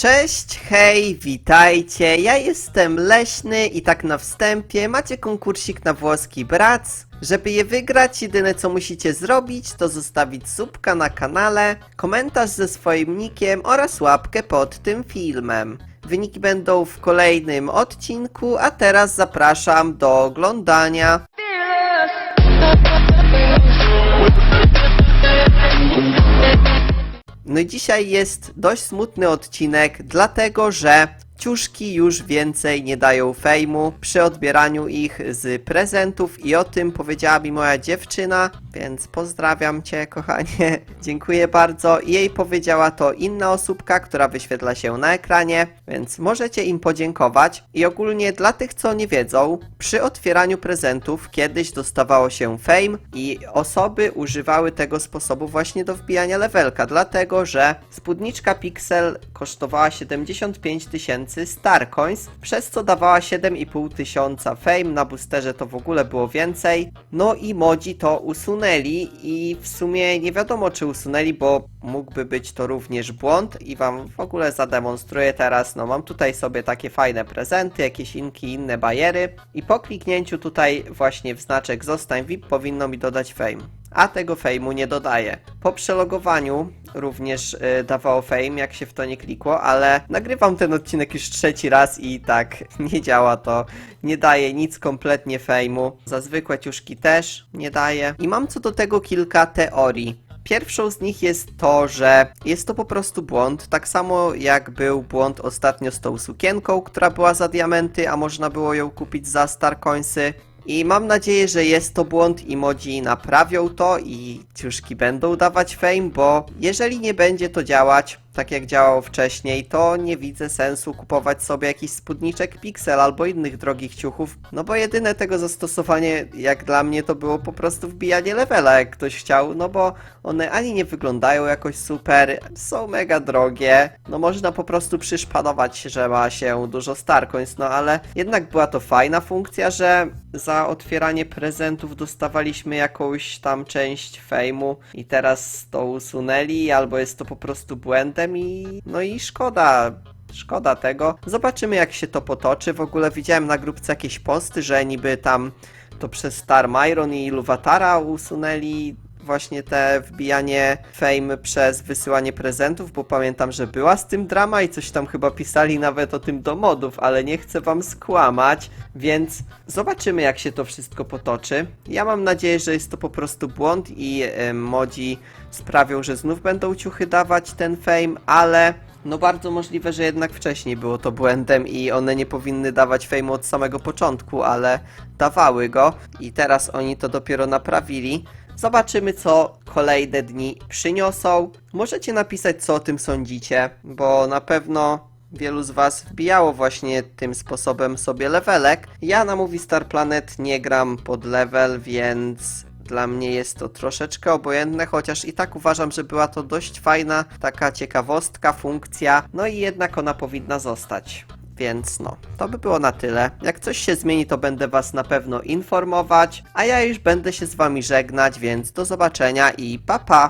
Cześć, hej, witajcie, ja jestem Leśny i tak na wstępie macie konkursik na włoski Brac. Żeby je wygrać, jedyne co musicie zrobić to zostawić subka na kanale, komentarz ze swoim nickiem oraz łapkę pod tym filmem. Wyniki będą w kolejnym odcinku, a teraz zapraszam do oglądania. No i dzisiaj jest dość smutny odcinek, dlatego że ciuszki już więcej nie dają fejmu przy odbieraniu ich z prezentów i o tym powiedziała mi moja dziewczyna, więc pozdrawiam cię kochanie, dziękuję bardzo. Jej powiedziała to inna osóbka, która wyświetla się na ekranie, więc możecie im podziękować. I ogólnie dla tych, co nie wiedzą, przy otwieraniu prezentów kiedyś dostawało się fame i osoby używały tego sposobu właśnie do wbijania levelka, dlatego że spódniczka Pixel kosztowała 75 tysięcy Starcoins, przez co dawała 7,5 tysiąca fame, na boosterze to w ogóle było więcej. No i modzi to usunęli i w sumie nie wiadomo czy usunęli, bo mógłby być to również błąd i wam w ogóle zademonstruję teraz. No mam tutaj sobie takie fajne prezenty, jakieś inki, inne bajery i po kliknięciu tutaj właśnie w znaczek zostań VIP powinno mi dodać fame. A tego fejmu nie dodaje. Po przelogowaniu również y, dawało fame, jak się w to nie klikło, ale nagrywam ten odcinek już trzeci raz i tak nie działa to. Nie daje nic kompletnie fejmu. Za zwykłe ciuszki też nie daje. I mam co do tego kilka teorii. Pierwszą z nich jest to, że jest to po prostu błąd, tak samo jak był błąd ostatnio z tą sukienką, która była za diamenty, a można było ją kupić za Starcoinsy. I mam nadzieję, że jest to błąd. I modzi naprawią to i ciuszki będą dawać fame, bo jeżeli nie będzie to działać tak jak działało wcześniej, to nie widzę sensu kupować sobie jakiś spódniczek Pixel albo innych drogich ciuchów, no bo jedyne tego zastosowanie jak dla mnie to było po prostu wbijanie levela jak ktoś chciał, no bo one ani nie wyglądają jakoś super, są mega drogie, no można po prostu przyszpanować, że ma się dużo Starcoins, no ale jednak była to fajna funkcja, że za otwieranie prezentów dostawaliśmy jakąś tam część fejmu i teraz to usunęli, albo jest to po prostu błędem i no i szkoda. Szkoda tego. Zobaczymy jak się to potoczy. W ogóle widziałem na grupce jakieś posty, że niby tam to przez Star Myron i Luvatara usunęli właśnie te wbijanie fame przez wysyłanie prezentów, bo pamiętam, że była z tym drama i coś tam chyba pisali nawet o tym do modów, ale nie chcę wam skłamać, więc zobaczymy jak się to wszystko potoczy. Ja mam nadzieję, że jest to po prostu błąd i e, modzi sprawią, że znów będą ciuchy dawać ten fame, ale no bardzo możliwe, że jednak wcześniej było to błędem i one nie powinny dawać fejmu od samego początku, ale dawały go i teraz oni to dopiero naprawili. Zobaczymy, co kolejne dni przyniosą. Możecie napisać, co o tym sądzicie, bo na pewno wielu z Was wbijało właśnie tym sposobem sobie levelek. Ja na Movie Star Planet nie gram pod level, więc dla mnie jest to troszeczkę obojętne, chociaż i tak uważam, że była to dość fajna taka ciekawostka, funkcja, no i jednak ona powinna zostać. Więc no, to by było na tyle. Jak coś się zmieni, to będę Was na pewno informować, a ja już będę się z Wami żegnać, więc do zobaczenia i pa pa!